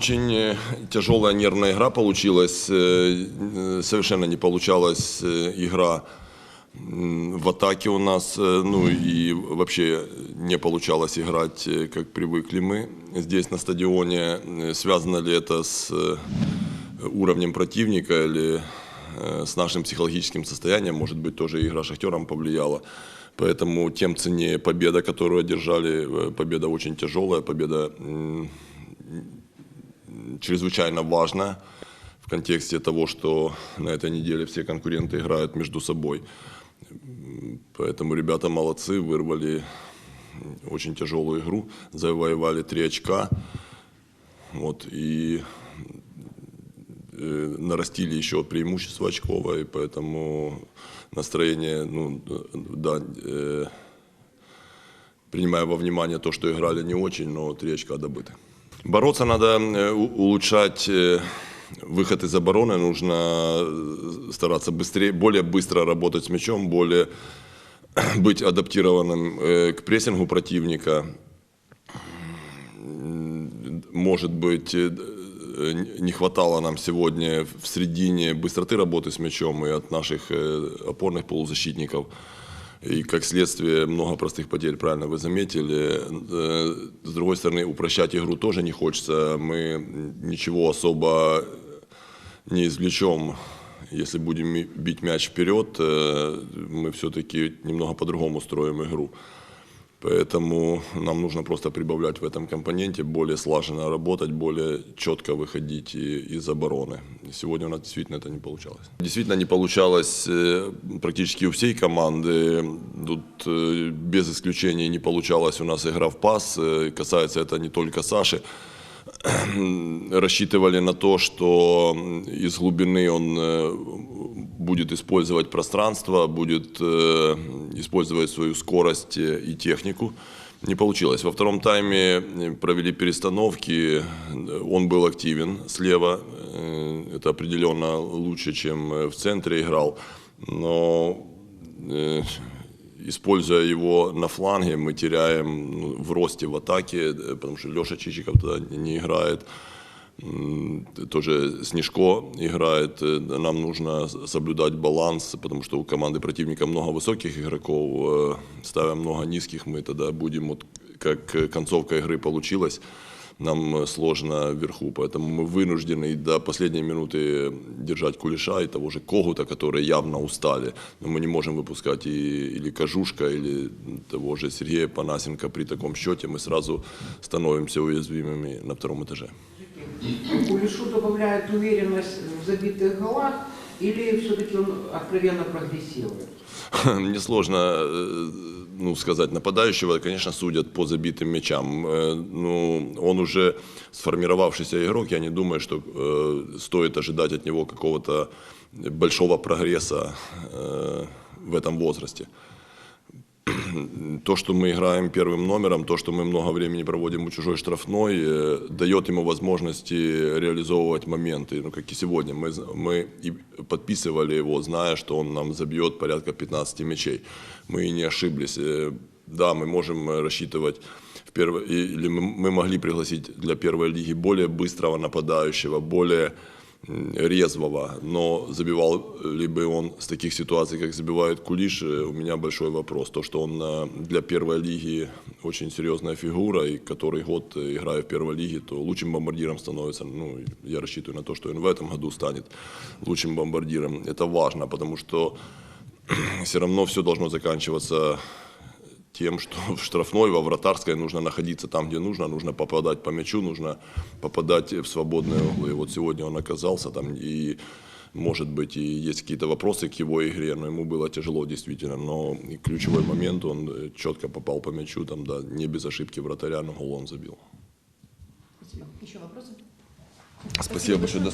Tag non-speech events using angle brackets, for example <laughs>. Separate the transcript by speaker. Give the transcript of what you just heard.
Speaker 1: Очень э, тяжелая нервная игра получилась. Э, э, Совершенно не получалась игра в атаке у нас. Ну и вообще не получалось играть, как привыкли мы здесь на стадионе. Связано ли это с уровнем противника или с нашим психологическим состоянием? Может быть, тоже игра Шахтером повлияла. Поэтому тем ценнее победа, которую одержали. Победа очень тяжелая, победа чрезвычайно важно в контексте того, что на этой неделе все конкуренты играют между собой. Поэтому ребята молодцы, вырвали очень тяжелую игру, завоевали три очка. Вот, и э, нарастили еще преимущество очковое, и поэтому настроение, ну, да, э, принимая во внимание то, что играли не очень, но три очка добыты. Бороться надо, э, улучшать э, выход из обороны, нужно э, стараться быстрее, более быстро работать с мячом, более <clears throat> быть адаптированным к прессингу противника. Может быть, не хватало нам сегодня в середине быстроты работы с мячом и от наших опорных полузащитников. И как следствие много простых потерь, правильно вы заметили. Э, С другой стороны, упрощать игру тоже не хочется. Мы ничего особо не извлечем, если будем бить мяч вперед. э, Мы все-таки немного по-другому строим игру. Поэтому нам нужно просто прибавлять в этом компоненте, более слаженно работать, более четко выходить из обороны. Сегодня у нас действительно это не получалось. Действительно не получалось э, практически у всей команды. Тут э, без исключения не получалась у нас игра в пас. Э, Касается это не только Саши <clears throat> рассчитывали на то, что из глубины он будет использовать пространство, будет э, использовать свою скорость э, и технику. Не получилось. Во втором тайме э, провели перестановки, он был активен слева, это определенно лучше, чем в центре играл, но используя его на фланге, мы теряем ну, в росте в атаке, потому что Леша Чичиков тогда не играет. М, Тоже Снежко играет. Э, Нам нужно соблюдать баланс, потому что у команды противника много высоких игроков. э, Ставя много низких, мы тогда будем, вот как э, концовка игры получилась, нам э, сложно вверху, поэтому мы вынуждены до последней минуты держать Кулеша и того же Когута, которые явно устали. Но мы не можем выпускать и, или Кожушка, или того же Сергея Панасенко при таком счете. Мы сразу становимся уязвимыми на втором этаже.
Speaker 2: Кулешу добавляет уверенность в забитых голах или все-таки он откровенно прогрессирует? <laughs>
Speaker 1: Мне сложно э, ну, сказать. Нападающего, конечно, судят по забитым мячам. Э, Ну, он уже сформировавшийся игрок. Я не думаю, что э, стоит ожидать от него какого-то большого прогресса э, в этом возрасте. <clears throat> То, что мы играем первым номером, то, что мы много времени проводим у чужой штрафной, э, дает ему возможности реализовывать моменты. Ну, как и сегодня. Мы, мы и подписывали его, зная, что он нам забьет порядка 15 мячей. Мы и не ошиблись. Э, Да, мы можем рассчитывать в первой, или мы, мы могли пригласить для первой лиги более быстрого нападающего, более резвого, но забивал ли бы он с таких ситуаций, как забивает Кулиш, э, у меня большой вопрос. То, что он э, для первой лиги очень серьезная фигура, и который год э, играя в первой лиге, то лучшим бомбардиром становится, ну, я рассчитываю на то, что он в этом году станет лучшим бомбардиром. Это важно, потому что <clears throat> все равно все должно заканчиваться тем, что <laughs> в штрафной, во вратарской нужно находиться там, где нужно, нужно попадать по мячу, нужно попадать в свободные углы. Вот сегодня он оказался там и может быть, и есть какие-то вопросы к его игре, но ему было тяжело действительно. Но и ключевой момент, он э, четко попал по мячу, там, да, не без ошибки вратаря, но гол он забил.
Speaker 3: Спасибо. Еще вопросы?
Speaker 1: Спасибо большое.